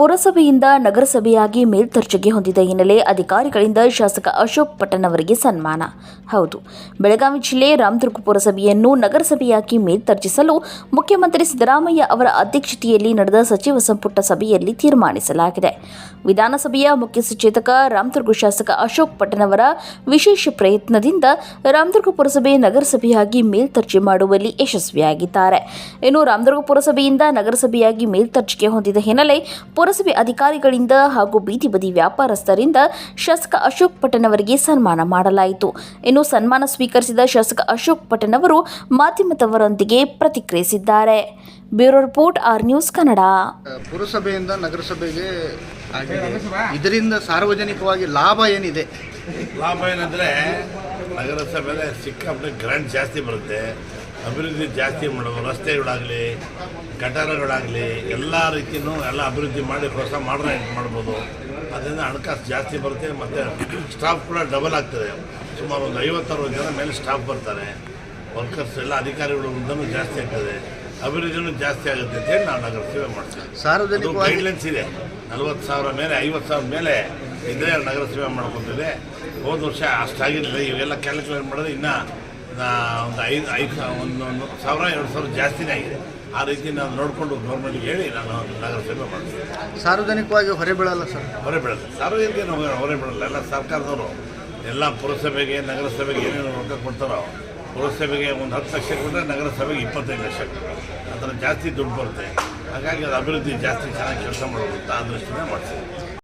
ಪುರಸಭೆಯಿಂದ ನಗರಸಭೆಯಾಗಿ ಮೇಲ್ದರ್ಜೆಗೆ ಹೊಂದಿದ ಹಿನ್ನೆಲೆ ಅಧಿಕಾರಿಗಳಿಂದ ಶಾಸಕ ಅಶೋಕ್ ಪಟ್ಟಣ್ ಅವರಿಗೆ ಸನ್ಮಾನ. ಹೌದು, ಬೆಳಗಾವಿ ಜಿಲ್ಲೆ ರಾಮದುರ್ಗ ಪುರಸಭೆಯನ್ನು ನಗರಸಭೆಯಾಗಿ ಮೇಲ್ದರ್ಜಿಸಲು ಮುಖ್ಯಮಂತ್ರಿ ಸಿದ್ದರಾಮಯ್ಯ ಅವರ ಅಧ್ಯಕ್ಷತೆಯಲ್ಲಿ ನಡೆದ ಸಚಿವ ಸಂಪುಟ ಸಭೆಯಲ್ಲಿ ತೀರ್ಮಾನಿಸಲಾಗಿದೆ. ವಿಧಾನಸಭೆಯ ಮುಖ್ಯ ಸಚೇತಕ ರಾಮದುರ್ಗ ಶಾಸಕ ಅಶೋಕ್ ಪಟ್ಟಣವರ ವಿಶೇಷ ಪ್ರಯತ್ನದಿಂದ ರಾಮದುರ್ಗ ಪುರಸಭೆ ನಗರಸಭೆಯಾಗಿ ಮೇಲ್ದರ್ಜೆ ಮಾಡುವಲ್ಲಿ ಯಶಸ್ವಿಯಾಗಿದ್ದಾರೆ. ಇನ್ನು ರಾಮದುರ್ಗ ಪುರಸಭೆಯಿಂದ ನಗರಸಭೆಯಾಗಿ ಮೇಲ್ದರ್ಜೆಗೆ ಹೊಂದಿದ ಹಿನ್ನೆಲೆ ಪುರಸಭೆ ಅಧಿಕಾರಿಗಳಿಂದ ಹಾಗೂ ಬೀದಿ ಬದಿ ವ್ಯಾಪಾರಸ್ಥರಿಂದ ಶಾಸಕ ಅಶೋಕ್ ಪಟನ್ ಅವರಿಗೆ ಸನ್ಮಾನ ಮಾಡಲಾಯಿತು. ಇನ್ನು ಸನ್ಮಾನ ಸ್ವೀಕರಿಸಿದ ಶಾಸಕ ಅಶೋಕ್ ಪಟನ್ ಅವರು ಮಾಧ್ಯಮದವರೊಂದಿಗೆ ಪ್ರತಿಕ್ರಿಯಿಸಿದ್ದಾರೆ. Bureau report R news Kannada. ಪುರಸಭೆಯಿಂದ ನಗರಸಭೆಗೆ ಇದರಿಂದ ಸಾರ್ವಜನಿಕವಾಗಿ ಲಾಭ ಏನಿದೆ? ಲಾಭ ಏನಂದ್ರೆ ನಗರಸಭೆ ಸಿಕ್ಕಾಪಟ್ಟೆ ಗ್ರಾಂಟ್ ಜಾಸ್ತಿ ಬರುತ್ತೆ. ಅಭಿವೃದ್ಧಿ ಜಾಸ್ತಿ ಮಾಡೋದು ರಸ್ತೆಗಳಾಗಲಿ ಗಟಾರಗಳಾಗಲಿ ಎಲ್ಲ ರೀತಿಯೂ ಎಲ್ಲ ಅಭಿವೃದ್ಧಿ ಮಾಡಿ ಹೊಸ ಮಾಡ್ರೈಟ್ ಮಾಡ್ಬೋದು. ಅದರಿಂದ ಹಣಕಾಸು ಜಾಸ್ತಿ ಬರುತ್ತೆ ಮತ್ತು ಸ್ಟಾಫ್ ಕೂಡ ಡಬಲ್ ಆಗ್ತದೆ. ಸುಮಾರು ಒಂದು ಐವತ್ತರವತ್ತು ಜನ ಮೇಲೆ ಸ್ಟಾಫ್ ಬರ್ತಾರೆ. ವರ್ಕರ್ಸ್ ಎಲ್ಲ ಅಧಿಕಾರಿಗಳು ಒಂದನ್ನು ಜಾಸ್ತಿ ಆಗ್ತದೆ. ಅಭಿವೃದ್ಧಿನೂ ಜಾಸ್ತಿ ಆಗುತ್ತೆ ಅಂತ ಹೇಳಿ ನಾವು ನಗರ ಸೇವೆ ಮಾಡ್ತೀವಿ ಗೈಡ್ಲೈನ್ಸ್ ಇದೆ. ನಲ್ವತ್ತು ಸಾವಿರ ಮೇಲೆ ಐವತ್ತು ಸಾವಿರ ಮೇಲೆ ಇದ್ರೆ ನಗರ ಸೇವೆ ಮಾಡ್ಕೊತಿದೆ. ಹೋದ ವರ್ಷ ಅಷ್ಟಾಗಿರಲಿಲ್ಲ. ಇವೆಲ್ಲ ಕ್ಯಾಲ್ಕುಲೇಟ್ ಮಾಡಿದ್ರೆ ಇನ್ನೂ ಒಂದು ಐದು ಐದು ಒಂದು ಒಂದು ಸಾವಿರ ಎರಡು ಸಾವಿರ ಜಾಸ್ತಿನೇ ಆಗಿದೆ. ಆ ರೀತಿ ನಾನು ನೋಡಿಕೊಂಡು ಗೌರ್ಮೆಂಟ್ಗೆ ಹೇಳಿ ನಾನು ನಗರಸಭೆ ಮಾಡ್ತೀನಿ. ಸಾರ್ವಜನಿಕವಾಗಿ ಹೊರೆ ಬೀಳಲ್ಲ ಸರ್. ಹೊರೆ ಬೀಳಲ್ಲ. ಸಾರ್ವಜನಿಕ ಹೊರೆ ಬೀಳಲ್ಲ. ಎಲ್ಲ ಸರ್ಕಾರದವರು ಎಲ್ಲ ಪುರಸಭೆಗೆ ನಗರಸಭೆಗೆ ಏನೇನು ರೊಕ್ಕ ಕೊಡ್ತಾರೋ ಪುರಸಭೆಗೆ ಒಂದು ಹತ್ತು ಲಕ್ಷ ಕೊಟ್ಟರೆ ನಗರಸಭೆಗೆ ಇಪ್ಪತ್ತೈದು ಲಕ್ಷ ಆ ಥರ ಜಾಸ್ತಿ ದುಡ್ಡು ಬರುತ್ತೆ. ಹಾಗಾಗಿ ಅದು ಅಭಿವೃದ್ಧಿ ಜಾಸ್ತಿ ಚೆನ್ನಾಗಿ ಕೆಲಸ ಮಾಡೋದು ಅಂತ ಆ ದೃಷ್ಟಿನೇ ಮಾಡ್ತೀವಿ.